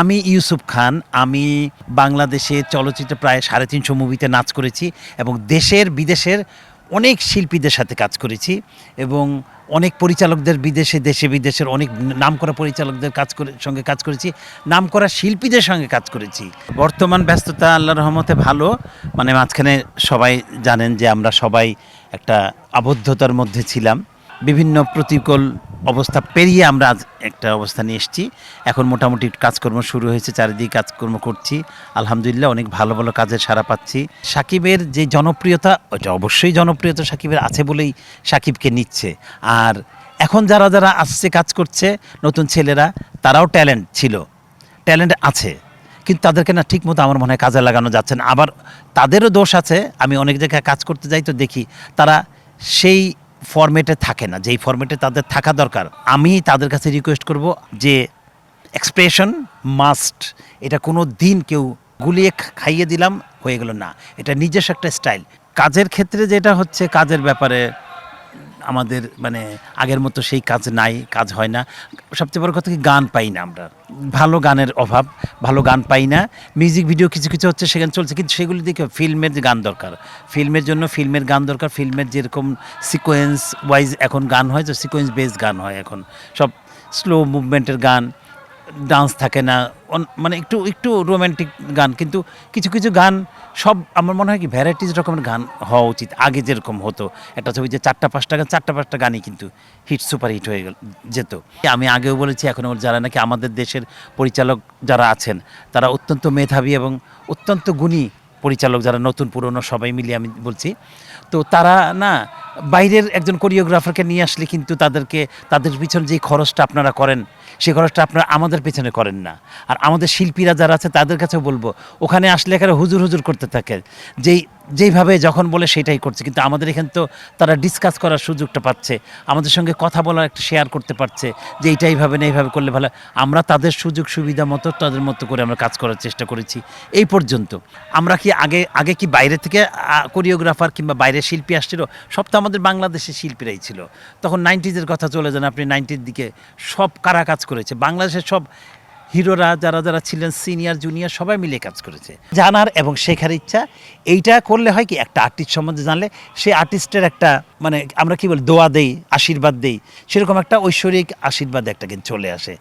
আমি ইউসুফ খান, আমি বাংলাদেশে চলচ্চিত্রে প্রায় সাড়ে তিনশো মুভিতে নাচ করেছি এবং দেশের, বিদেশের অনেক শিল্পীদের সাথে কাজ করেছি এবং অনেক পরিচালকদের বিদেশে, দেশে বিদেশের অনেক নাম করা পরিচালকদের কাজ করে, সঙ্গে কাজ করেছি নাম করা শিল্পীদের সঙ্গে কাজ করেছি। বর্তমান ব্যস্ততা আল্লাহ রহমতে ভালো মানে মাঝখানে সবাই জানেন যে আমরা সবাই একটা আবদ্ধতার মধ্যে ছিলাম। বিভিন্ন প্রতিকূল অবস্থা পেরিয়ে আমরা আজ একটা অবস্থানে এসেছি। এখন মোটামুটি কাজকর্ম শুরু হয়েছে, চারিদিকে কাজকর্ম করছি। আলহামদুলিল্লাহ অনেক ভালো ভালো কাজের সারা পাচ্ছি। সাকিবের যে জনপ্রিয়তা ওটা অবশ্যই জনপ্রিয়তা সাকিবের আছে বলেই সাকিবকে নিচ্ছে। আর এখন যারা যারা আসছে, কাজ করছে, নতুন ছেলেরা, তারাও ট্যালেন্ট ছিল। ট্যালেন্ট আছে। কিন্তু তাদেরকে না ঠিক মতো আমার মনে হয় কাজে লাগানো যাচ্ছে না। আবার তাদেরও দোষ আছে। আমি অনেক জায়গায় কাজ করতে যাই তো দেখি, তারা সেই ফরম্যাটে থাকে না, যেই ফরম্যাটে তাদের থাকা দরকার, আমি তাদের কাছে রিকোয়েস্ট করব যে এক্সপ্রেশন মাস্ট এটা কোনো দিন কেউ গুলিয়ে খাইয়ে দিলাম, হয়ে গেল না। এটা নিজস্ব একটা স্টাইল কাজের ক্ষেত্রে যেটা হচ্ছে, কাজের ব্যাপারে আমাদের মানে আগের মতো সেই কাজ নাই, কাজ হয় না। সবচেয়ে বড় কথা কি, গান পাই না আমরা। ভালো গানের অভাব, ভালো গান পাই না। মিউজিক ভিডিও কিছু কিছু হচ্ছে সেখানে চলছে, কিন্তু সেগুলি দেখে ফিল্মের যে গান দরকার। ফিল্মের জন্য ফিল্মের গান দরকার ফিল্মের যেরকম সিকোয়েন্স ওয়াইজ এখন গান হয়, তো সিকোয়েন্স বেস গান হয় এখন। সব স্লো মুভমেন্টের গান ডান্স থাকে না মানে একটু একটু রোমান্টিক গান, কিন্তু কিছু কিছু গান সব, আমার মনে হয় কি ভ্যারাইটিস রকমের গান হওয়া উচিত। আগে যেরকম হতো, একটা ছবি যে চারটা, পাঁচটা গান, চারটা, পাঁচটা গানই কিন্তু হিট সুপার হিট হয়ে গেল, যেত। আমি আগেও বলেছি এখনও যারা নাকি আমাদের দেশের পরিচালক যারা আছেন, তারা অত্যন্ত মেধাবী এবং অত্যন্ত গুণী পরিচালক যারা নতুন, পুরনো সবাই মিলিয়ে আমি বলছি। তো তারা না বাইরের একজন কোরিওগ্রাফারকে নিয়ে আসলে কিন্তু তাদেরকে, তাদের পিছনে যেই খরচটা আপনারা করেন সেই খরচটা আপনারা আমাদের পেছনে করেন না। আর আমাদের শিল্পীরা যারা আছে, তাদের কাছেও বলব, ওখানে আসলে এখানে হুজুর হুজুর করতে থাকে। যেই, যেইভাবে যখন বলে সেটাই করছে। কিন্তু আমাদের এখানে তো তারা ডিসকাস করার সুযোগটা পাচ্ছে, আমাদের সঙ্গে কথা বলার একটা শেয়ার করতে পারছে, যে এইটা এইভাবে না এইভাবে করলে ভালো। আমরা তাদের সুযোগ সুবিধা মতো, তাদের মতো করে আমরা কাজ করার চেষ্টা করেছি। এই পর্যন্ত। আমরা কি আগে আগে কি বাইরে থেকে কোরিওগ্রাফার কিংবা বাইরের শিল্পী আসছিল? সব তো আমাদের বাংলাদেশের শিল্পীরাই ছিল। তখন নাইনটিজের কথা চলে যান, আপনি নাইনটির দিকে সব কারা কাজ করেছে। বাংলাদেশের সব হিরোরা যারা যারা ছিলেন, সিনিয়র, জুনিয়র, সবাই মিলে কাজ করেছে। জানার এবং শেখার ইচ্ছা, এইটা করলে হয় কি, একটা আর্টিস্ট সম্বন্ধে জানলে সেই আর্টিস্টের একটা মানে আমরা কি বলি, দোয়া দেই, আশীর্বাদ দেই, সেরকম একটা ঐশ্বরিক আশীর্বাদ একটা কিন্তু চলে আসে।